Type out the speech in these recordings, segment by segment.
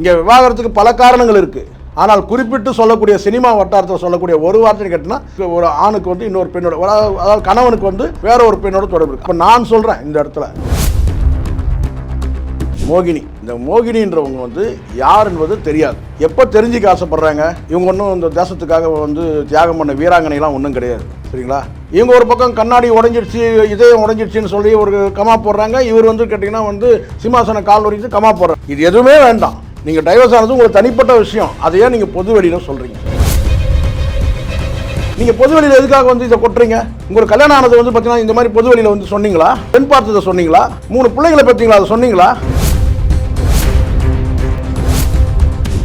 இங்கே விவாகரத்துக்கு பல காரணங்கள் இருக்குது ஆனால் குறிப்பிட்டு சொல்லக்கூடிய சினிமா வட்டாரத்தில் சொல்லக்கூடிய ஒரு வார்த்தை கேட்டினா ஒரு ஆணுக்கு வந்து இன்னொரு பெண்ணோட அதாவது கணவனுக்கு வந்து வேற ஒரு பெண்ணோட தொடர்பு இருக்கு. இப்போ நான் சொல்கிறேன் இந்த இடத்துல. மோகினி. இந்த மோகினின்றவங்க வந்து யார் என்பது தெரியாது. எப்போ தெரிஞ்சுக்க ஆசைப்படுறாங்க? இவங்க ஒன்றும் இந்த தேசத்துக்காக வந்து தியாகம் பண்ண வீராங்கனைலாம் ஒன்றும் கிடையாது. சரிங்களா? இவங்க ஒரு பக்கம் கண்ணாடி உடஞ்சிடுச்சு இதயம் உடஞ்சிடுச்சின்னு சொல்லி ஒரு கமா போடுறாங்க. இவர் வந்து கேட்டிங்கன்னா வந்து சிம்மாசன கால் வரைக்கும் கமா போடுறாங்க. இது எதுவுமே வேண்டாம். நீங்கள் டைவர்ஸ் ஆனது உங்களுக்கு தனிப்பட்ட விஷயம். அதை ஏன் நீங்கள் பொது வெளியில் சொல்கிறீங்க நீங்கள் பொது வெளியில் எதுக்காக வந்து இதை கொட்டுறீங்க? உங்களுக்கு கல்யாணம் ஆனது வந்து பார்த்தீங்கன்னா இந்த மாதிரி பொது வெளியில் வந்து சொன்னீங்களா? பெண் பார்த்ததை சொன்னீங்களா? மூணு பிள்ளைகளை பார்த்தீங்களா அதை சொன்னீங்களா?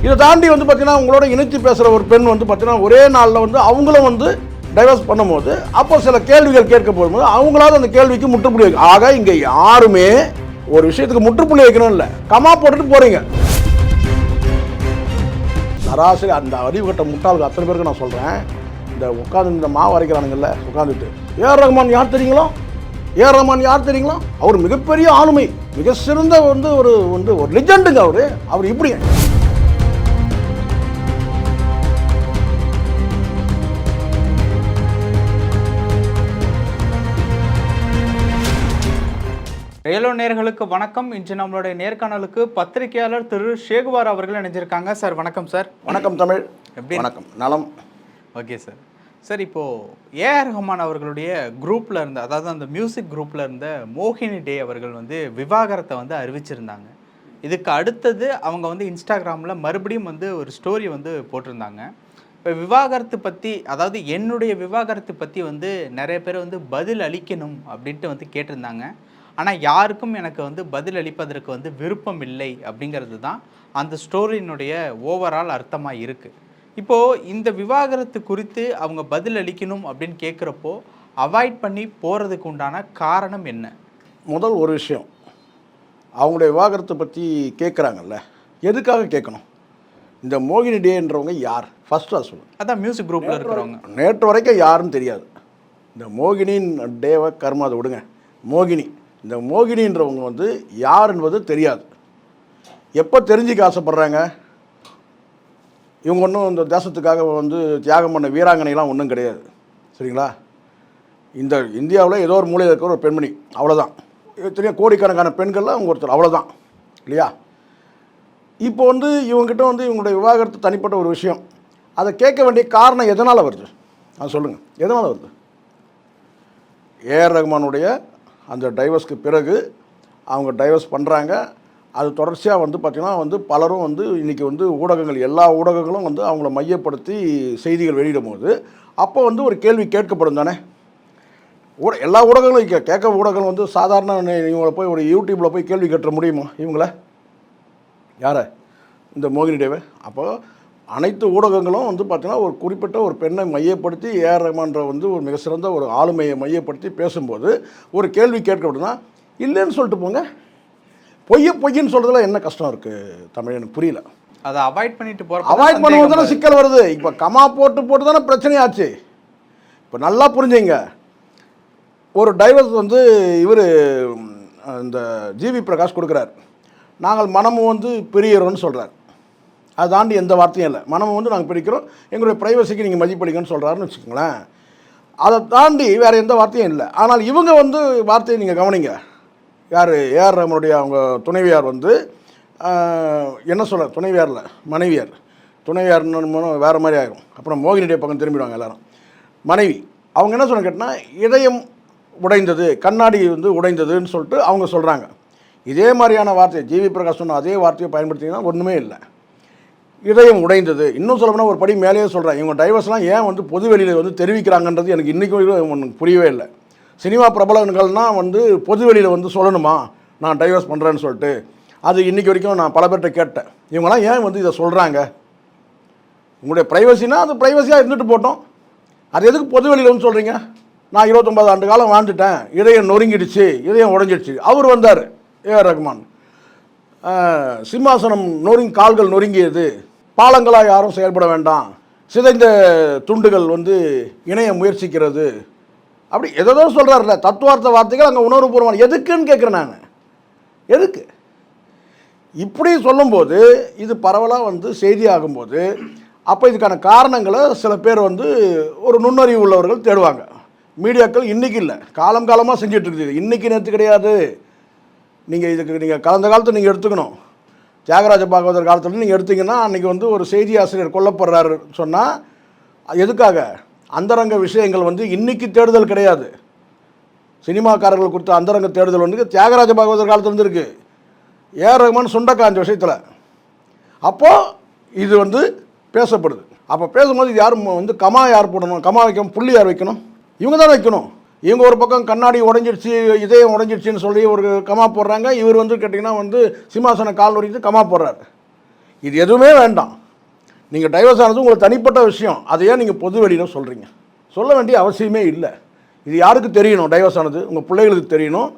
இதை தாண்டி வந்து பார்த்தீங்கன்னா உங்களோட இணைத்து பேசுகிற ஒரு பெண் வந்து பார்த்தீங்கன்னா ஒரே நாளில் வந்து அவங்களும் வந்து டைவர்ஸ் பண்ணும்போது அப்போ சில கேள்விகள் கேட்க போகும்போது அவங்களாவது அந்த கேள்விக்கு முற்றுப்புள்ளி வைக்க ஆக இங்கே யாருமே ஒரு விஷயத்துக்கு முற்றுப்புள்ளி வைக்கணும் இல்லை. கமா போட்டுட்டு போகிறீங்க சராசரி அந்த அறிவு கட்ட முட்டாளுக்கு அத்தனை பேருக்கு நான் சொல்கிறேன் இந்த உட்காந்து இந்த மாவு அரைக்கிறானுங்கல்ல உட்காந்துட்டு ஏஆர் ரஹ்மான் யார் தெரியுங்களோ? ஏஆர் ரஹ்மான் யார் தெரியுங்களோ? அவர் மிகப்பெரிய ஆளுமை மிக சிறந்த வந்து ஒரு வந்து ஒரு லெஜண்டுங்க அவர். அவர் இப்படி ரேலோ நேர்களுக்கு வணக்கம். இன்று நம்மளுடைய நேர்காணலுக்கு பத்திரிகையாளர் திரு ஷேகுவார் அவர்கள் இணைஞ்சிருக்காங்க. சார் வணக்கம் சார். வணக்கம் தமிழ். எப்படி? வணக்கம். நலம். Okay sir. சார் இப்போ ஏஆர் ரஹ்மான் அவர்களுடைய குரூப்ல இருந்த அதாவது அந்த மியூசிக் குரூப்ல இருந்த மோகினி டே அவர்கள் வந்து விவாகரத்தை வந்து அறிவிச்சிருந்தாங்க. இதுக்கு அடுத்தது அவங்க வந்து இன்ஸ்டாகிராமில் மறுபடியும் வந்து ஒரு ஸ்டோரி வந்து போட்டிருந்தாங்க. இப்போ விவாகரத்து பற்றி அதாவது என்னுடைய விவாகரத்து பற்றி வந்து நிறைய பேர் வந்து பதில் அளிக்கணும் அப்படின்ட்டு வந்து கேட்டிருந்தாங்க. ஆனால் யாருக்கும் எனக்கு வந்து பதில் அளிப்பதற்கு வந்து விருப்பம் இல்லை அப்படிங்கிறது தான் அந்த ஸ்டோரியினுடைய ஓவரால் அர்த்தமாக இருக்குது இப்போது இந்த விவாகரத்து குறித்து அவங்க பதில் அளிக்கணும் அப்படின்னு கேட்குறப்போ அவாய்ட் பண்ணி போகிறதுக்கு உண்டான காரணம் என்ன? முதல் ஒரு விஷயம். அவங்களுடைய விவாகரத்தை பற்றி கேட்குறாங்கல்ல எதுக்காக கேட்கணும் இந்த மோகினி டேன்றவங்க யார்? ஃபர்ஸ்ட் அதை சொல்லுங்க அதான் மியூசிக் குரூப்பில் இருக்கிறவங்க. நேற்று வரைக்கும் யாருன்னு தெரியாது. இந்த மோகினின் டேவை கர்மா அதை விடுங்க. மோகினி. இந்த மோகினின்றவங்க வந்து யார் என்பது தெரியாது. எப்போ தெரிஞ்சுக்க ஆசைப்படுறாங்க? இவங்க ஒன்றும் இந்த தேசத்துக்காக வந்து தியாகம் பண்ண வீராங்கனைலாம் ஒன்றும் கிடையாது. சரிங்களா? இந்த இந்தியாவில் ஏதோ ஒரு மூலையில் இருக்கிற ஒரு பெண்மணி அவ்வளோதான் எத்தனையோ கோடிக்கணக்கான பெண்கள்லாம் அவங்க ஒருத்தர் அவ்வளோதான் இல்லையா? இப்போ வந்து இவங்ககிட்ட வந்து இவங்களுடைய விவாகரத்து தனிப்பட்ட ஒரு விஷயம். அதை கேட்க வேண்டிய காரணம் எதனால் வருது? அது சொல்லுங்கள் எதனால் வருது? ஏஆர் ரஹ்மானுடைய அந்த டைவர்ஸ்க்கு பிறகு அவங்க டைவர்ஸ் பண்ணுறாங்க அது தொடர்ச்சியாக வந்து பார்த்திங்கன்னா வந்து பலரும் வந்து இன்றைக்கி வந்து ஊடகங்கள் எல்லா ஊடகங்களும் வந்து அவங்கள மையப்படுத்தி செய்திகள் வெளியிடும் போது அப்போ வந்து ஒரு கேள்வி கேட்கப்படும் தானே. ஊட எல்லா ஊடகங்களும் இங்கே கேட்க ஊடகங்கள் வந்து சாதாரண இவங்களை போய் ஒரு யூடியூப்பில் போய் கேள்வி கேட்ட முடியுமா இவங்கள? யாரை? இந்த மோகினி டேவை அப்போ அனைத்து ஊடகங்களும் வந்து பார்த்தீங்கன்னா ஒரு குறிப்பிட்ட ஒரு பெண்ணை மையப்படுத்தி ஏஆர் ரஹ்மான்ற வந்து ஒரு மிக சிறந்த ஒரு ஆளுமையை மையப்படுத்தி பேசும்போது ஒரு கேள்வி கேட்கப்படுதுன்னா இல்லைன்னு சொல்லிட்டு போங்க. பொய்ய பொய்ன்னு சொல்கிறதுல என்ன கஷ்டம் இருக்குது தமிழ் எனக்கு புரியல. அதை அவாய்ட் பண்ணிட்டு போகிற அவாய்ட் பண்ணும்போது தானே சிக்கல் வருது. இப்போ கமா போட்டு போட்டு தானே பிரச்சனையாச்சு. இப்போ நல்லா புரிஞ்சுங்க. ஒரு டைவர்ஸ் வந்து இவர் இந்த ஜிவி பிரகாஷ் கொடுக்குறார். நாங்கள் மனமும் வந்து பிரியறோம்னு சொல்கிறார் அதை தாண்டி எந்த வார்த்தையும் இல்லை. மனமும் வந்து நாங்கள் பிடிக்கிறோம். எங்களுடைய ப்ரைவசிக்கு நீங்கள் மதிப்பளிங்கன்னு சொல்கிறாருன்னு வச்சுக்கோங்களேன். அதை தாண்டி வேறு எந்த வார்த்தையும் இல்லை. ஆனால் இவங்க வந்து வார்த்தையை நீங்கள் கவனிங்க. யார்? ஏஆர் ரமனுடைய அவங்க துணைவியார் வந்து என்ன சொல்ல துணைவியாரில் மனைவியார். துணைவியார்னு வேறு மாதிரி ஆகும் அப்புறம் மோகினிடைய பக்கம் திரும்பிடுவாங்க எல்லோரும். மனைவி. அவங்க என்ன சொன்ன கேட்டால் இதயம் உடைந்தது கண்ணாடி வந்து உடைந்ததுன்னு சொல்லிட்டு அவங்க சொல்கிறாங்க இதே மாதிரியான வார்த்தை ஜிவி பிரகாஷ் சொன்ன அதே வார்த்தையை பயன்படுத்திங்கன்னா ஒன்றுமே இல்லை. இதயம் உடைந்தது. இன்னும் சொல்லப்போனால் ஒரு படி மேலேயே சொல்கிறேன் இவங்க டைவர்ஸ்லாம் ஏன் வந்து பொது வெளியில் வந்து தெரிவிக்கிறாங்கன்றது எனக்கு இன்றைக்கும் புரியவே இல்லை. சினிமா பிரபலங்கள்னால் வந்து பொது வெளியில் வந்து சொல்லணுமா? நான் டைவர்ஸ் பண்ணுறேன்னு சொல்லிட்டு. அது இன்றைக்கி வரைக்கும் நான் பல பேர்கிட்ட கேட்டேன். இவங்களாம் ஏன் வந்து இதை சொல்கிறாங்க உங்களுடைய ப்ரைவசினா அது ப்ரைவசியாக இருந்துட்டு போட்டோம். அது எதுக்கு பொது வெளியில் வந்து சொல்கிறீங்க நான் இருபத்தொம்பது ஆண்டு காலம் வாழ்ந்துட்டேன். இதயம் நொறுங்கிடுச்சு. இதயம் உடஞ்சிடுச்சு. அவர் வந்தார். ஏஆர் ரஹ்மான் சிம்மாசனம் நொறுங்கி கால்கள் நொறுங்கியது. பாலங்களாக யாரும் செயல்பட வேண்டாம். சிதைந்த துண்டுகள் வந்து இணைய முயற்சிக்கிறது. அப்படி எதோ சொல்கிறாருல தத்துவார்த்த வார்த்தைகள் அங்கே உணர்வுபூர்வமான எதுக்குன்னு கேட்குறேன் நான். எதுக்கு? இப்படி சொல்லும்போது இது பரவலாக வந்து செய்தி ஆகும்போது அப்போ இதுக்கான காரணங்களை சில பேர் வந்து ஒரு நுண்ணறிவு உள்ளவர்கள் தேடுவாங்க. மீடியாக்கள் இன்றைக்கி இல்லை. காலம் காலமாக செஞ்சுட்டு இருக்குது. இன்றைக்கி நேற்று கிடையாது. நீங்கள் இதுக்கு நீங்கள் கலந்த காலத்தை நீங்கள் எடுத்துக்கணும். தியாகராஜ பாகவதர் காலத்தில் நீங்கள் எடுத்தீங்கன்னா அன்றைக்கி வந்து ஒரு செய்தி ஆசிரியர் கொல்லப்படுறாரு சொன்னால் எதுக்காக? அந்தரங்க விஷயங்கள் வந்து இன்றைக்கி தேடுதல் கிடையாது. சினிமாக்காரர்கள் கொடுத்த அந்தரங்க தேடுதல் வந்து தியாகராஜ பாகவதர் காலத்துல இருக்கு ஏஆர் ரஹ்மான் சுண்டக்காஞ்ச விஷயத்தில். அப்போது இது வந்து பேசப்படுது. அப்போ பேசும்போது இது யார் வந்து கமா யார் போடணும்? கமா வைக்கணும் புள்ளி யார் வைக்கணும்? இவங்க தான் வைக்கணும். இவங்க ஒரு பக்கம் கண்ணாடி உடஞ்சிருச்சு இதயம் உடஞ்சிருச்சுன்னு சொல்லி ஒரு கமா போடுறாங்க. இவர் வந்து கேட்டிங்கன்னா வந்து சிம்மாசன கால் வரைக்கும் கமா போடுறாரு. இது எதுவுமே வேண்டாம். நீங்கள் டைவர்ஸ் ஆனது உங்களுக்கு தனிப்பட்ட விஷயம். அதை ஏன் நீங்கள் பொது வெளியில் சொல்கிறீங்க சொல்ல வேண்டிய அவசியமே இல்லை. இது யாருக்கு தெரியணும்? டைவர்ஸ் ஆனது உங்கள் பிள்ளைகளுக்கு தெரியணும்?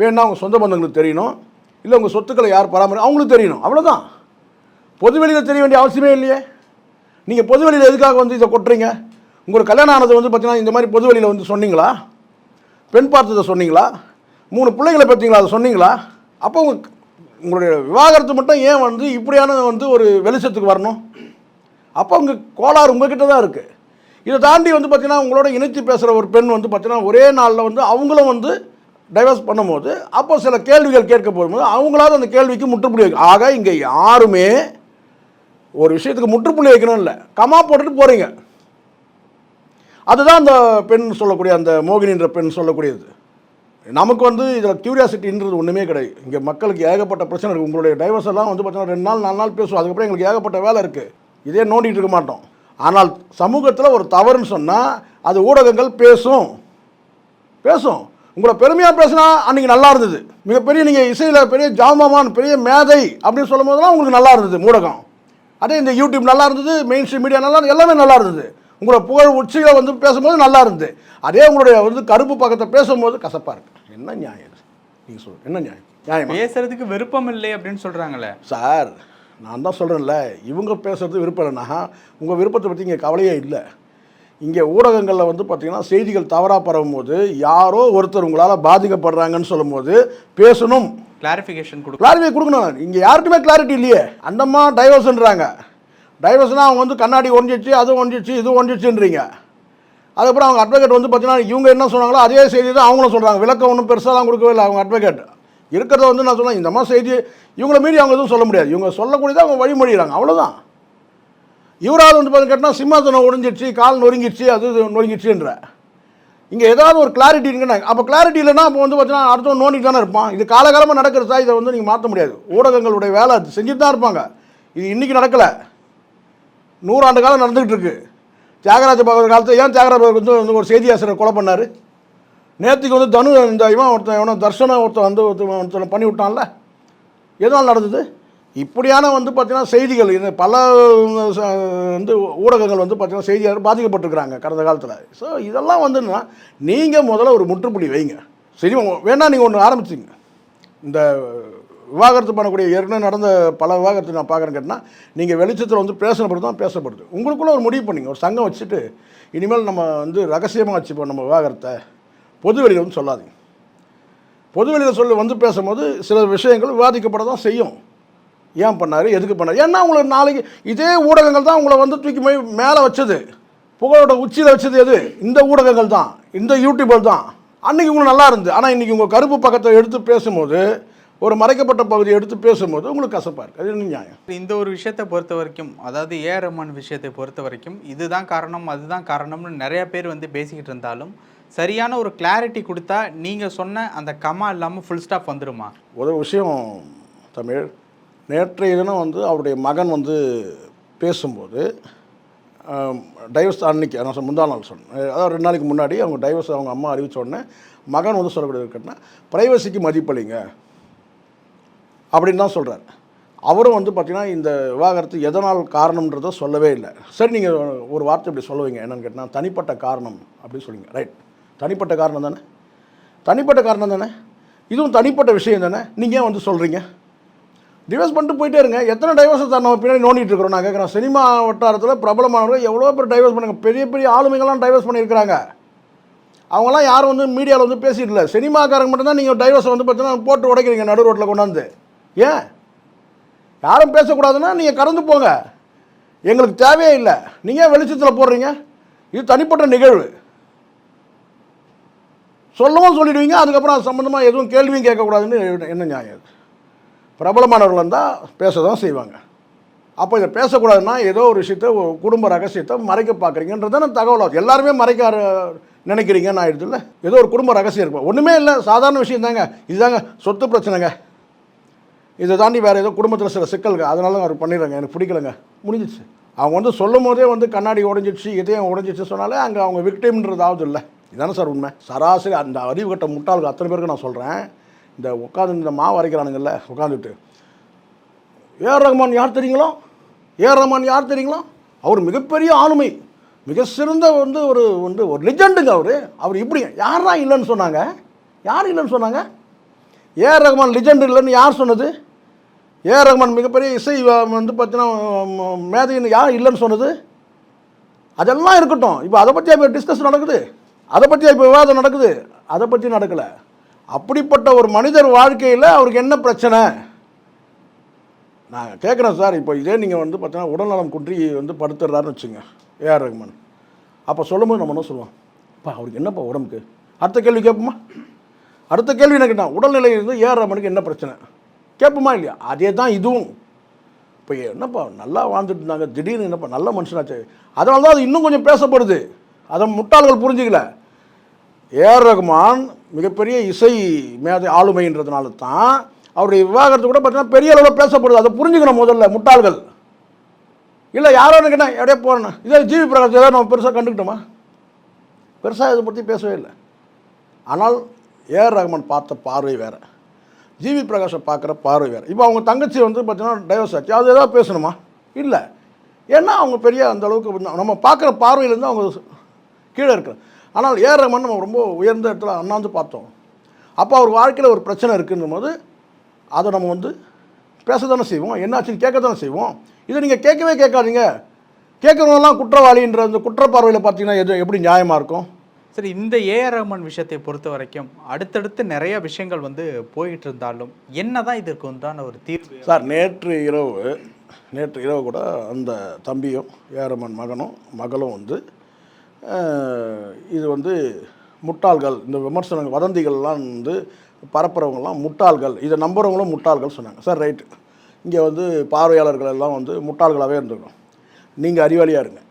வேணா உங்கள் சொந்த பந்தங்களுக்கு தெரியணும்? இல்லை உங்கள் சொத்துக்களை யார் பராமரி அவங்களுக்கு தெரியணும். அவ்வளோதான் பொது வெளியில் தெரிய வேண்டிய அவசியமே இல்லையே. நீங்கள் பொது வெளியில் எதுக்காக வந்து இதை கொட்டுறீங்க? உங்களுக்கு கல்யாணம் ஆனது வந்து பார்த்தீங்கன்னா இந்த மாதிரி பொது வழியில் வந்து சொன்னீங்களா? பெண் பார்த்ததை சொன்னீங்களா? மூணு பிள்ளைங்களை பார்த்தீங்களா அதை சொன்னீங்களா? அப்போ உங்க உங்களுடைய விவாகரத்து மட்டும் ஏன் வந்து இப்படியான வந்து ஒரு வெளிச்சத்துக்கு வரணும்? அப்போ உங்கள் கோளாறு உங்ககிட்ட தான் இருக்குது இதை தாண்டி வந்து பார்த்திங்கன்னா உங்களோட இணைத்து பேசுகிற ஒரு பெண் வந்து பார்த்தீங்கன்னா ஒரே நாளில் வந்து அவங்களும் வந்து டைவர்ஸ் பண்ணும்போது அப்போ சில கேள்விகள் கேட்க போகும்போது அவங்களாவது அந்த கேள்விக்கு முற்றுப்புள்ளி வைக்கும் ஆக இங்கே யாருமே ஒரு விஷயத்துக்கு முற்றுப்புள்ளி வைக்கணும் இல்லை. கமா போட்டுட்டு போகிறீங்க அதுதான் அந்த பெண் சொல்லக்கூடிய அந்த மோகினின்ற பெண் சொல்லக்கூடியது. நமக்கு வந்து இதில் கியூரியாசிட்டின்றது ஒன்றுமே கிடையாது. இங்கே மக்களுக்கு ஏகப்பட்ட பிரச்சனை இருக்குது உங்களுடைய டைவர்ஸ் எல்லாம் வந்து பார்த்தீங்கன்னா ரெண்டு நாள் நாலு நாள் பேசுவோம். அதுக்கப்புறம் எங்களுக்கு ஏகப்பட்ட வேலை இருக்குது இதே நோண்டிகிட்டு இருக்க மாட்டோம். ஆனால் சமூகத்தில் ஒரு தவறுன்னு சொன்னால் அது ஊடகங்கள் பேசும். பேசும். உங்களை பெருமையாக பேசினா அன்றைக்கி நல்லா இருந்தது. மிகப்பெரிய நீங்கள் இசையில் பெரிய ஜாமமான் பெரிய மேதை அப்படின்னு சொல்லும் போதெல்லாம் உங்களுக்கு நல்லா இருந்தது ஊடகம். அதே இந்த யூடியூப் நல்லா இருந்தது மெயின் ஸ்ட்ரீம் மீடியா நல்லா இருந்தது எல்லாமே நல்லா இருந்தது. உங்களை புகழ் உச்சியில் வந்து பேசும்போது நல்லா இருந்தது அதே உங்களுடைய வந்து கருப்பு பக்கத்தை பேசும்போது கசப்பாக இருக்கு. என்ன நியாயம்? நீங்கள் சொல்லுங்கள் என்ன நியாயம்? நியாயமா? பேசுறதுக்கு விருப்பம் இல்லை அப்படின்னு சொல்றாங்களே. சார் நான் தான் சொல்கிறேன்ல இவங்க பேசுறது விருப்பம் இல்லைன்னா உங்கள் விருப்பத்தை பற்றி இங்கே கவலையே இல்லை. இங்கே ஊடகங்களில் வந்து பார்த்தீங்கன்னா செய்திகள் தவறாக பரவும்போது யாரோ ஒருத்தர் உங்களால் பாதிக்கப்படுறாங்கன்னு சொல்லும்போது பேசணும். கிளாரிஃபிகேஷன் கொடுக்க கிளாரிஃபை கொடுக்கணும். இங்கே யாருக்குமே கிளாரிட்டி இல்லையே. அந்தம்மா டைவர்ஸ்ன்றாங்க டைவர்ஸ்னால் அவங்க வந்து கண்ணாடி ஒஞ்சிச்சு அது ஒஞ்சிச்சு இது ஒஞ்சிச்சுன்றீங்க அதுக்கப்புறம் அவங்க அட்வொகேட் வந்து பார்த்தீங்கன்னா இவங்க என்ன சொன்னாங்களோ அதே செய்தி தான் அவங்களும் சொல்கிறாங்க விளக்கம் ஒன்றும் பெருசாலாம் கொடுக்கவே இல்லை அவங்க அட்வொகேட் இருக்கிறத வந்து நான் சொன்னேன் இந்த மாதிரி செய்தி இவங்கள மீறி அவங்க எதுவும் சொல்ல முடியாது. இவங்க சொல்லக்கூடியதை அவங்க வழிமொழிகிறாங்க அவ்வளோதான் இவராவது வந்து பார்த்து கேட்டால் சிம்மாசனம் ஒடிஞ்சிடுச்சு கால் நொறுங்கிடுச்சு அது இது நொறுங்கிடுச்சுன்ற இங்கே ஏதாவது ஒரு கிளாரிட்டி இருக்குன்னா அப்போ கிளாரிட்டி இல்லைன்னா அப்போ வந்து பார்த்தீங்கன்னா அடுத்தவன் நோண்டிட்டு தானே இருப்பான். இது காலகாலமாக நடக்கிறதா இதை வந்து நீங்கள் மாற்ற முடியாது. ஊடகங்களுடைய வேலை அது செஞ்சுட்டு தான் இருப்பாங்க. இது இன்றைக்கி நடக்கலை. நூறாண்டு காலம் நடந்துகிட்டு இருக்கு தியாகராஜ பகவத் காலத்தில் ஏன் தியாகராஜ பகவத் வந்து வந்து ஒரு செய்தி ஆசிரியர் கொலை பண்ணார்? நேற்றுக்கு வந்து தனு இந்த இவன் ஒருத்தன் இவனை தர்ஷனம் ஒருத்தன் வந்து ஒருத்தன் ஒருத்தனை பண்ணி விட்டான்ல. எதனால் நடந்தது? இப்படியான வந்து பார்த்தீங்கன்னா செய்திகள் இது பல ச- வந்து ஊடகங்கள் வந்து பார்த்திங்கன்னா செய்தியாளர் பாதிக்கப்பட்டிருக்கிறாங்க கடந்த காலத்தில். ஸோ இதெல்லாம் வந்துன்னா நீங்கள் முதல்ல ஒரு முற்றுப்புள்ளி வைங்க. சரி வேணா நீங்கள் ஒன்று ஆரம்பிச்சிங்க. இந்த விவாகரத்து பண்ணக்கூடிய ஏற்கனவே நடந்த பல விவாகரத்து நான் பார்க்குறேன் கேட்டால் நீங்கள் வெளிச்சத்தில் வந்து பேசப்படுது தான் பேசப்படுது. உங்களுக்குள்ளே ஒரு முடிவு பண்ணிங்க. ஒரு சங்கம் வச்சுட்டு இனிமேல் நம்ம வந்து ரகசியமாக வச்சுப்போம் நம்ம விவாகரத்தை. பொது வெளியில் வந்து சொல்லாதீங்க. பொது வெளியில் சொல்லி வந்து பேசும்போது சில விஷயங்கள் விவாதிக்கப்பட தான் செய்யும். ஏன் பண்ணார்? எதுக்கு பண்ணார்? ஏன்னா உங்களை நாளைக்கு இதே ஊடகங்கள் தான் உங்களை வந்து தூக்கி போய் மேலே வச்சது. புகழோட உச்சியில் வச்சது எது? இந்த ஊடகங்கள் தான். இந்த யூடியூபர் தான். அன்னைக்கு உங்களுக்கு நல்லா இருந்து ஆனால் இன்றைக்கி உங்கள் கருப்பு பக்கத்தை எடுத்து பேசும்போது ஒரு மறைக்கப்பட்ட பகுதியை எடுத்து பேசும்போது உங்களுக்கு கசப்பாக இருக்குது அது என்ன நியாயம்? இந்த ஒரு விஷயத்தை பொறுத்த வரைக்கும் அதாவது ஏ ஆர் ரஹ்மான் விஷயத்தை பொறுத்த வரைக்கும் இதுதான் காரணம் அதுதான் காரணம்னு நிறைய பேர் வந்து பேசிக்கிட்டு இருந்தாலும் சரியான ஒரு கிளாரிட்டி கொடுத்தா நீங்கள் சொன்ன அந்த கமா இல்லாமல் ஃபுல் ஸ்டாப் வந்துருமா? ஒரு விஷயம் தமிழ் நேற்றைய தினம் வந்து அவருடைய மகன் வந்து பேசும்போது டைவர்ஸ் அன்னைக்கு நான் முந்தா நாள் சொன்னேன் அதாவது ரெண்டு நாளைக்கு முன்னாடி அவங்க டைவர்ஸ் அவங்க அம்மா அறிவிச்ச உடனே மகன் வந்து சொல்லக்கூடியது கேட்டால் ப்ரைவசிக்கு மதிப்பளிங்க. அப்படின்னு தான் சொல்கிறார் அவரும் வந்து பார்த்தீங்கன்னா இந்த விவாகரத்து எதனால் காரணம்ன்றதை சொல்லவே இல்லை. சரி நீங்கள் ஒரு வார்த்தை இப்படி சொல்லுவீங்க. என்னென்னு கேட்டால் தனிப்பட்ட காரணம் அப்படின்னு சொல்லுவீங்க. ரைட் தனிப்பட்ட காரணம் தானே? தனிப்பட்ட காரணம் தானே? இதுவும் தனிப்பட்ட விஷயம் தானே? நீங்கள் ஏன் வந்து சொல்கிறீங்க டிவைஸ் பண்ணிட்டு போயிட்டே இருங்க. எத்தனை டைவர்ஸை தான் நம்ம பின்னாடி நோண்டிட்டு இருக்கிறோம். நான் கேட்குறேன் சினிமா வட்டாரத்தில் பிரபலமானவர்கள் எவ்வளோ பேர் டைவர்ஸ் பண்ணுங்க. பெரிய பெரிய ஆளுமைகள்லாம் டைவர்ஸ் பண்ணியிருக்கிறாங்க. அவங்களாம் யாரும் வந்து மீடியாவில் வந்து பேசிட்டு இல்லை. சினிமாக்காரங்க மட்டும்தான் நீங்கள் டைவர்ஸை வந்து பார்த்தீங்கன்னா போட்டு உடைக்கிறீங்க நடு ரோட்டில் கொண்டாந்து. ஏன்? யாரும் பேசக்கூடாதுன்னா நீங்கள் கடந்து போங்க. எங்களுக்கு தேவையே இல்லை. நீங்கள் ஏன் வெளிச்சத்தில் போடுறீங்க? இது தனிப்பட்ட நிகழ்வு. சொல்லவும் சொல்லிடுவீங்க அதுக்கப்புறம் அது சம்மந்தமாக எதுவும் கேள்வியும் கேட்கக்கூடாதுன்னு என்ன நியாயம் அது பிரபலமானவர்கள் இருந்தால் பேச தான் செய்வாங்க. அப்போ இதை பேசக்கூடாதுன்னா ஏதோ ஒரு விஷயத்த குடும்ப ரகசியத்தை மறைக்க பார்க்குறீங்கன்றதான தகவல் ஆகுது. எல்லாருமே மறைக்க நினைக்கிறீங்கன்னு ஆயிடுது இல்லை? ஏதோ ஒரு குடும்ப ரகசியம் இருக்கும் ஒன்றுமே இல்லை. சாதாரண விஷயம் தாங்க. இதுதாங்க சொத்து பிரச்சனைங்க. இதை தாண்டி வேறு ஏதோ குடும்பத்தில் சில சிக்கல்கள் அதனால அவர் பண்ணிடுறாங்க. எனக்கு பிடிக்கலங்க. முடிஞ்சிச்சு அவங்க வந்து சொல்லும் போதே வந்து கண்ணாடி உடஞ்சிச்சு இதயம் உடஞ்சிச்சு சொன்னாலே அங்கே அவங்க விக்டிம்ன்றதாவது இல்லை. இதானே சார் உண்மை. சராசரி அந்த அறிவு கட்ட முட்டாளுக்கு அத்தனை பேருக்கு நான் சொல்கிறேன் இந்த உட்காந்து இந்த மாவு அரைக்கிறானுங்கல்ல உட்காந்துட்டு ஏஆர் ரஹ்மான் யார் தெரியுங்களோ? ஏஆர் ரஹ்மான் யார் தெரியுங்களோ? அவர் மிகப்பெரிய ஆளுமை. மிக சிறந்த வந்து ஒரு வந்து ஒரு லிஜெண்டுங்க அவர். அவர் இப்படி யாரா இல்லைன்னு சொன்னாங்க? யார் இல்லைன்னு சொன்னாங்க? ஏஆர் ரஹ்மான் லிஜெண்ட் இல்லைன்னு யார் சொன்னது? ஏஆர் ரஹ்மான் மிகப்பெரிய இசை வந்து பார்த்தீங்கன்னா மேதைன்னு யார் இல்லைன்னு சொன்னது? அதெல்லாம் இருக்கட்டும். இப்போ அதை பற்றி இப்போ டிஸ்கஸ் நடக்குது. அதை பற்றி இப்போ விவாதம் நடக்குது. அதை பற்றி நடக்கலை. அப்படிப்பட்ட ஒரு மனிதர் வாழ்க்கையில் அவருக்கு என்ன பிரச்சனை? நான் கேட்குறேன் சார். இப்போ இதே நீங்கள் வந்து பார்த்தீங்கன்னா உடல்நலம் குன்றி வந்து படுத்துடுறாருன்னு வச்சுங்க. ஏஆர் ரஹ்மான் அப்போ சொல்லும்போது நம்ம என்ன சொல்லுவோம்? அப்பா அவருக்கு என்னப்பா உடம்புக்கு? அடுத்த கேள்வி கேட்போமா? அடுத்த கேள்வி என்ன கேட்டான் உடல்நிலை இருந்து ஏஆர் ரஹ்மானுக்கு என்ன பிரச்சனை? கேட்போமா இல்லையா? அதே தான் இதுவும். இப்போ என்னப்பா நல்லா வாழ்ந்துட்டு இருந்தாங்க. திடீர்னு என்னப்பா நல்ல மனுஷனாச்சு. அதனால தான் அது இன்னும் கொஞ்சம் பேசப்படுது. அதை முட்டாள்கள் புரிஞ்சுக்கல. ஏஆர் ரகுமான் மிகப்பெரிய இசை மேதை ஆளுமைன்றதுனால தான் அவருடைய விவாகரத்து கூட பார்த்தீங்கன்னா பெரிய அளவில் பேசப்படுது. அதை புரிஞ்சுக்கணும் முதல்ல முட்டாள்கள். இல்லை யாரோ கேட்டால் எப்படியே போகிறேன் இதே ஜிவி பிரகாஷ் ஏதாவது நம்ம பெருசாக கண்டுக்கிட்டோமா? பெருசாக இதை பற்றி பேசவே இல்லை. ஆனால் ஏஆர் ரஹ்மான் பார்த்த பார்வை வேறு. ஜிவி பிரகாஷை பார்க்குற பார்வை வேறு. இப்போ அவங்க தங்கச்சி வந்து பார்த்தீங்கன்னா டைவர்ஸ் ஆச்சு. அது எதாவது பேசணுமா? இல்லை. ஏன்னா அவங்க பெரிய அந்த அளவுக்கு நம்ம பார்க்குற பார்வையிலேருந்து அவங்க கீழே இருக்கிற ஆனால் ஏஆர் ரஹ்மான் நம்ம ரொம்ப உயர்ந்த இடத்துல அண்ணாந்து பார்த்தோம். அப்போ அவர் வாழ்க்கையில் ஒரு பிரச்சனை இருக்குன்னும் போது அதை நம்ம வந்து பேச தானே செய்வோம். என்னாச்சுன்னு கேட்க தானே செய்வோம். இதை நீங்கள் கேட்கவே கேட்காதீங்க. கேட்குறவங்கலாம் குற்றவாளின்ற அந்த குற்றப்பார்வையில் பார்த்தீங்கன்னா எது எப்படி நியாயமாக இருக்கும்? சரி இந்த ஏஆர் ரஹ்மான் விஷயத்தை பொறுத்த வரைக்கும் அடுத்தடுத்து நிறைய விஷயங்கள் வந்து போயிட்டு இருந்தாலும் என்னதான் இதற்கு உண்டான ஒரு தீர்வு? சார் நேற்று இரவு நேற்று இரவு கூட அந்த தம்பியும் ஏரமன் மகனும் மகளும் வந்து இது வந்து முட்டாள்கள் இந்த விமர்சனங்கள் வதந்திகள்லாம் வந்து பரப்புறவங்கலாம் முட்டாள்கள் இதை நம்புகிறவங்களும் முட்டாள்கள் சொன்னாங்க. Sir right. இங்கே வந்து பார்வையாளர்கள் எல்லாம் வந்து முட்டாள்களாகவே இருந்துக்கணும் நீங்கள் அறிவாளியாக இருங்க.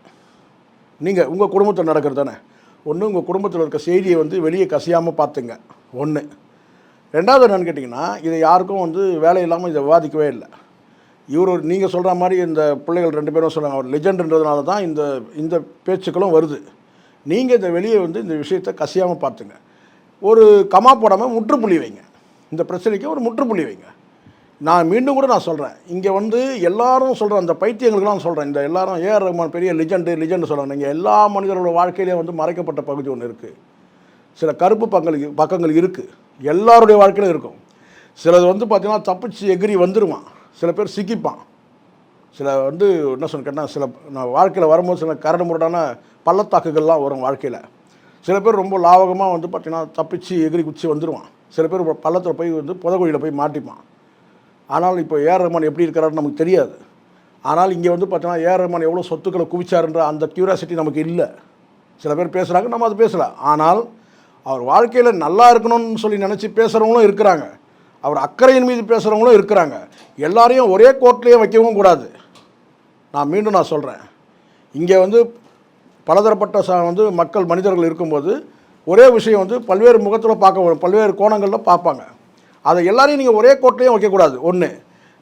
நீங்கள் உங்கள் குடும்பத்தில் நடக்கிறது தானே? ஒன்று உங்கள் குடும்பத்தில் இருக்க செய்தியை வந்து வெளியே கசியாமல் பார்த்துங்க. ஒன்று ரெண்டாவது என்னென்னு கேட்டிங்கன்னா இதை யாருக்கும் வந்து வேலை இல்லாமல் இதை விவாதிக்கவே இல்லை. இவர் ஒரு நீங்கள் சொல்கிற மாதிரி இந்த பிள்ளைகள் ரெண்டு பேரும் சொல்கிறாங்க அவர் லெஜெண்டுன்றதுனால தான் இந்த இந்த பேச்சுக்களும் வருது. நீங்கள் இதை வெளியே வந்து இந்த விஷயத்தை கசியாமல் பார்த்துங்க. ஒரு கமா போடாமல் முற்றுப்புள்ளி வைங்க. இந்த பிரச்சனைக்கு ஒரு முற்றுப்புள்ளி வைங்க. நான் மீண்டும் கூட நான் சொல்கிறேன் இங்கே வந்து எல்லாரும் சொல்கிறேன் அந்த பைத்தியங்களுக்குலாம் சொல்கிறேன் இந்த எல்லாரும் ஏஆர் ரஹ்மான் பெரிய லிஜெண்டு லிஜெண்டு சொல்கிறாங்க இங்கே எல்லா மனிதர்களோட வாழ்க்கையிலே வந்து மறைக்கப்பட்ட பகுதி ஒன்று இருக்குது சில கருப்பு பக்கங்கள் பக்கங்கள் இருக்குது எல்லாருடைய வாழ்க்கையிலும் இருக்கும். சிலது வந்து பார்த்திங்கன்னா தப்பிச்சு எகிரி வந்துடுவான் சில பேர் சிக்கிப்பான். சில வந்து என்ன சொல்ல கேட்டால் சில நான் வாழ்க்கையில் வரும்போது சில கரடு முரடான பள்ளத்தாக்குகள்லாம் வரும் வாழ்க்கையில். சில பேர் ரொம்ப லாவகமாக வந்து பார்த்தீங்கன்னா தப்பிச்சு எகிரி குச்சி வந்துடுவான் சில பேர் பள்ளத்தில் போய் வந்து புதகுழியில் போய் மாட்டிப்பான். ஆனால் இப்போ ஏஆர் ரஹ்மான் எப்படி இருக்கிறாருன்னு நமக்கு தெரியாது. ஆனால் இங்கே வந்து பார்த்தோன்னா ஏஆர் ரஹ்மான் எவ்வளோ சொத்துக்களை குவிச்சாருன்ற அந்த கியூரியாசிட்டி நமக்கு இல்லை. சில பேர் பேசுகிறாங்க நம்ம அது பேசலாம். ஆனால் அவர் வாழ்க்கையில் நல்லா இருக்கணும்னு சொல்லி நினச்சி பேசுகிறவங்களும் இருக்கிறாங்க. அவர் அக்கறையின் மீது பேசுகிறவங்களும் இருக்கிறாங்க. எல்லாரையும் ஒரே கோர்ட்லேயே வைக்கவும் கூடாது. நான் மீண்டும் நான் சொல்கிறேன் இங்கே வந்து பலதரப்பட்ட ச வந்து மக்கள் மனிதர்கள் இருக்கும்போது ஒரே விஷயம் வந்து பல்வேறு முகத்தில் பார்க்க பல்வேறு கோணங்களில் பார்ப்பாங்க. அதை எல்லாரையும் நீங்கள் ஒரே கோட்டையும் வைக்கக்கூடாது. ஒன்று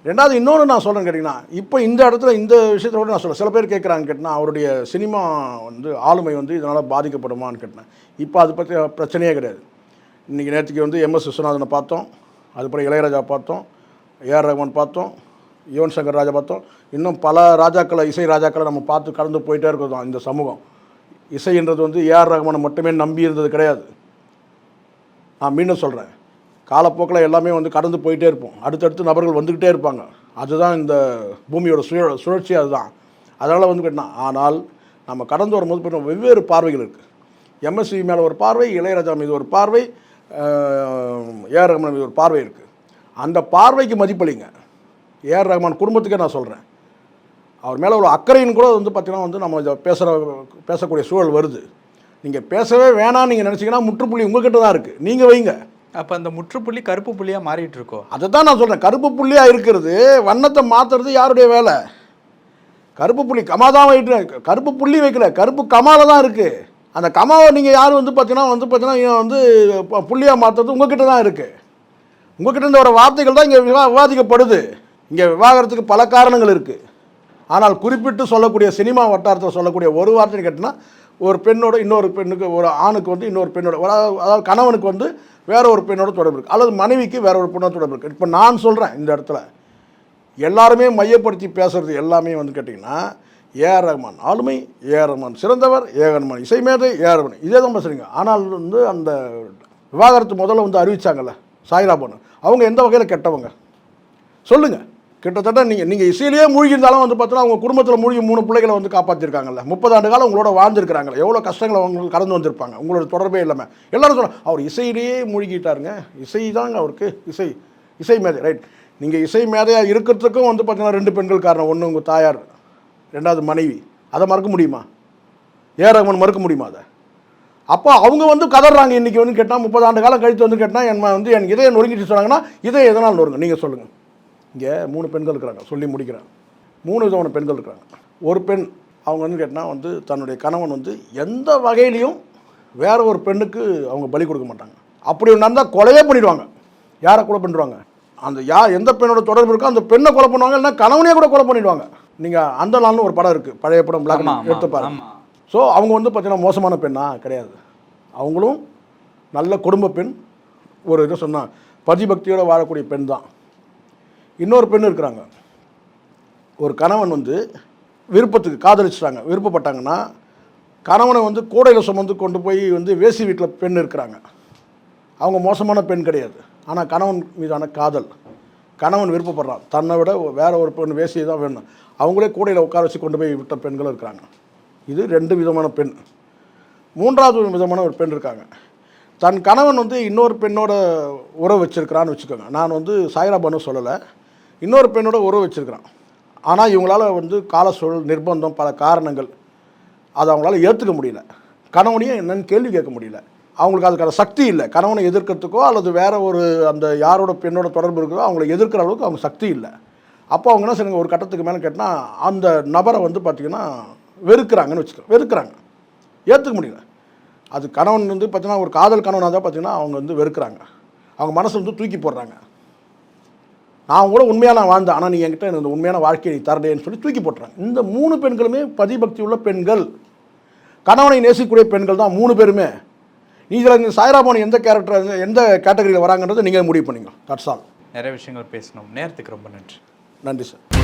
ரெண்டாவது இன்னொன்று நான் சொல்கிறேன் கேட்டிங்கன்னா இப்போ இந்த இடத்துல இந்த விஷயத்தை கூட நான் சொல்கிறேன் சில பேர் கேட்குறாங்க கேட்டினா அவருடைய சினிமா வந்து ஆளுமை வந்து இதனால் பாதிக்கப்படுமான்னு கேட்டேன். இப்போ அது பற்றி பிரச்சனையே கிடையாது. இன்றைக்கி நேற்றுக்கு வந்து எம்எஸ் விஸ்வநாதனை பார்த்தோம். அதுக்கப்புறம் இளையராஜா பார்த்தோம். ஏஆர் ரஹ்மான் பார்த்தோம். யுவன் சங்கர் ராஜா பார்த்தோம். இன்னும் பல ராஜாக்களை இசை ராஜாக்களை நம்ம பார்த்து கடந்து போயிட்டே இருக்கிறோம் இந்த சமூகம். இசைன்றது வந்து ஏஆர் ரஹ்மானை மட்டுமே நம்பி இருந்தது கிடையாது. நான் மீண்டும் சொல்கிறேன் காலப்போக்கில் எல்லாமே வந்து கடந்து போயிட்டே இருப்போம். அடுத்தடுத்து நபர்கள் வந்துக்கிட்டே இருப்பாங்க. அதுதான் இந்த பூமியோட சுழ சுழற்சி அதுதான். அதனால் வந்து கேட்டால் ஆனால் நம்ம கடந்து வரும்போது பார்த்தா வெவ்வேறு பார்வைகள் இருக்குது எம்எஸ்வி மேலே ஒரு பார்வை இளையராஜா மீது ஒரு பார்வை ஏஆர் ரஹ்மான் மீது ஒரு பார்வை இருக்குது அந்த பார்வைக்கு மதிப்பளிங்க. ஏஆர் ரஹ்மான் குடும்பத்துக்கே நான் சொல்கிறேன் அவர் மேலே ஒரு அக்கறையின் கூட வந்து பார்த்தீங்கன்னா வந்து நம்ம இதை பேசுகிற பேசக்கூடிய சூழல் வருது. நீங்கள் பேசவே வேணாம்னு நீங்கள் நினச்சிங்கன்னா முற்றுப்புள்ளி உங்ககிட்ட தான் இருக்குது நீங்கள் வைங்க. அப்போ அந்த முற்றுப்புள்ளி கருப்பு புள்ளியாக மாறிட்டு இருக்கோ அதை தான் நான் சொல்கிறேன் கருப்பு புள்ளியாக இருக்கிறது வண்ணத்தை மாற்றுறது யாருடைய வேலை? கருப்பு புள்ளி கமா தான் வைட்டு கருப்பு புள்ளி வைக்கல கருப்பு கமாவில் தான் இருக்குது அந்த கமாவை நீங்கள் யார் வந்து பார்த்தீங்கன்னா வந்து பார்த்தீங்கன்னா வந்து புள்ளியாக மாற்றுறது உங்ககிட்ட தான் இருக்குது உங்ககிட்ட இருந்து வர வார்த்தைகள் தான் இங்கே விவா விவாதிக்கப்படுது. இங்கே விவாகரத்துக்கு பல காரணங்கள் இருக்குது ஆனால் குறிப்பிட்டு சொல்லக்கூடிய சினிமா வட்டாரத்தில் சொல்லக்கூடிய ஒரு வார்த்தை கேட்டினா ஒரு பெண்ணோட இன்னொரு பெண்ணுக்கு ஒரு ஆணுக்கு வந்து இன்னொரு பெண்ணோட அதாவது கணவனுக்கு வந்து வேற ஒரு பெண்ணோட தொடர்பு இருக்குது அல்லது மனைவிக்கு வேற ஒரு பெண்ணோட தொடர்பு இருக்குது இப்போ நான் சொல்கிறேன் இந்த இடத்துல. எல்லாருமே மையப்படுத்தி பேசுறது எல்லாமே வந்து கேட்டிங்கன்னா ஏஆர் ரஹ்மான் ஆளுமை ஏஆர் ரஹ்மான் சிறந்தவர் ஏஆர் ரஹ்மான் இசைமேதை ஏஆர் ரஹ்மான் இதே தான் பேசுகிறீங்க ஆனால் வந்து அந்த விவாகரத்து முதல்ல வந்து அறிவிச்சாங்கல்ல சாய்ரா அவங்க எந்த வகையில் கெட்டவங்க? சொல்லுங்கள் கிட்டத்தட்ட நீங்கள் நீங்கள் இசையிலேயே மூழ்கியிருந்தாலும் வந்து பார்த்தீங்கன்னா அவங்க குடும்பத்தில் மூழ்கி மூணு பிள்ளைகளை வந்து காப்பாற்றிருக்காங்கல்ல முப்பது ஆண்டு காலம் உங்களோட வாழ்ந்துருக்காங்கல்ல எவ்வளோ கஷ்டங்களை அவங்க கடந்து வந்திருப்பாங்க. உங்களோட தொடர்பே இல்லாமல் எல்லோரும் சொல்கிறாங்க அவர் இசையிலேயே மூழ்கிட்டாருங்க. இசை தாங்க அவருக்கு இசை இசை மேதை ரைட் நீங்கள் இசை மேதையாக இருக்கிறதுக்கும் வந்து பார்த்தீங்கன்னா ரெண்டு பெண்கள் காரணம். ஒன்று உங்கள் தாயார் ரெண்டாவது மனைவி. அதை மறக்க முடியுமா? ஏ. ரகுமான் மறுக்க முடியுமா அதை? அப்போ அவங்க வந்து கதறாங்க இன்றைக்கி வந்து கேட்டால் முப்பது ஆண்டு காலம் கழித்து வந்து கேட்டால் என் வந்து என் இதயம் நொறுங்கிட்டு சொன்னாங்கன்னா இதயம் எதனால் நொறுங்க நீங்கள் சொல்லுங்கள் இங்கே மூணு பெண்கள் இருக்கிறாங்க சொல்லி முடிக்கிறேன். மூணு விதமான பெண்கள் இருக்கிறாங்க. ஒரு பெண் அவங்க வந்து கேட்டால் வந்து தன்னுடைய கணவன் வந்து எந்த வகையிலையும் வேற ஒரு பெண்ணுக்கு அவங்க பலி கொடுக்க மாட்டாங்க. அப்படி நடந்தால் கொலையே பண்ணிடுவாங்க. யாரை கொலை பண்ணிடுவாங்க அந்த யார் எந்த பெண்ணோட தொடர்பு இருக்கோ அந்த பெண்ணை கொலை பண்ணுவாங்க இல்லைன்னா கணவனே கூட கொலை பண்ணிடுவாங்க. நீங்கள் அந்த நாள்னு ஒரு படம் இருக்குது பழைய படம் பிளாக் எடுத்து பாருங்க. ஸோ அவங்க வந்து பார்த்தீங்கன்னா மோசமான பெண்ணா? கிடையாது. அவங்களும் நல்ல குடும்ப பெண் ஒரு இது சொன்னா பதிபக்தியோட வாழக்கூடிய பெண் தான். இன்னொரு பெண் இருக்கிறாங்க. ஒரு கணவன் வந்து விருப்பத்துக்கு காதலிச்சிட்டாங்க. விருப்பப்பட்டாங்கன்னா கணவனை வந்து கூடையில் சுமந்து கொண்டு போய் வந்து வேசி வீட்டில் பெண் இருக்கிறாங்க. அவங்க மோசமான பெண் கிடையாது. ஆனால் கணவன் மீதான காதல். கணவன் விருப்பப்படுறான். தன்னை விட வேற ஒரு பெண் வேசியை தான் வேணும். அவங்களே கூடையில் உட்கார வச்சு கொண்டு போய் விட்ட பெண்களும் இருக்கிறாங்க. இது ரெண்டு விதமான பெண். மூன்றாவது விதமான ஒரு பெண் இருக்காங்க. தன் கணவன் வந்து இன்னொரு பெண்ணோட உறவு வச்சுருக்கிறான்னு வச்சுக்கோங்க. நான் வந்து சாய்ராபான்னு சொல்லலை. இன்னொரு பெண்ணோட உறவு வச்சுருக்கிறான். ஆனால் இவங்களால வந்து கால சூழல் நிர்பந்தம் பல காரணங்கள் அதை அவங்களால ஏற்றுக்க முடியல. கணவனையும் என்னன்னு கேள்வி கேட்க முடியல. அவங்களுக்கு அதுக்கான சக்தி இல்லை. கணவனை எதிர்க்கிறதுக்கோ அல்லது வேற ஒரு அந்த யாரோட பெண்ணோட தொடர்பு இருக்கோ அவங்கள எதிர்க்கிற அளவுக்கு அவங்க சக்தி இல்லை. அப்போ அவங்க என்ன செய்யுங்க ஒரு கட்டத்துக்கு மேலே கேட்டால் அந்த நபரை வந்து பார்த்திங்கன்னா வெறுக்கிறாங்கன்னு வச்சுக்கோ வெறுக்கிறாங்க. ஏற்றுக்க முடியல. அது கணவன் வந்து பார்த்திங்கன்னா ஒரு காதல் கணவனாக தான் பார்த்தீங்கன்னா அவங்க வந்து வெறுக்கிறாங்க. அவங்க மனசை வந்து தூக்கி போடுறாங்க. நான் கூட உண்மையாக நான் வாழ்ந்தேன். ஆனால் நீ என்கிட்ட எனக்கு உண்மையான வாழ்க்கையை நீ தரலேன்னு சொல்லி தூக்கி போட்டுறாங்க. இந்த மூணு பெண்களுமே பதிபக்தி உள்ள பெண்கள். கணவனை நேசிக்கக்கூடிய பெண்கள் தான் மூணு பேருமே. நீ இதில் இந்த சாய்ராபானு எந்த கேரக்டர் எந்த கேட்டகரியில் வராங்கன்றதை நீங்கள் முடிவு பண்ணிங்க. தட்ஸ் ஆல் நிறைய விஷயங்கள் பேசணும். நேரத்துக்கு ரொம்ப நன்றி. நன்றி சார்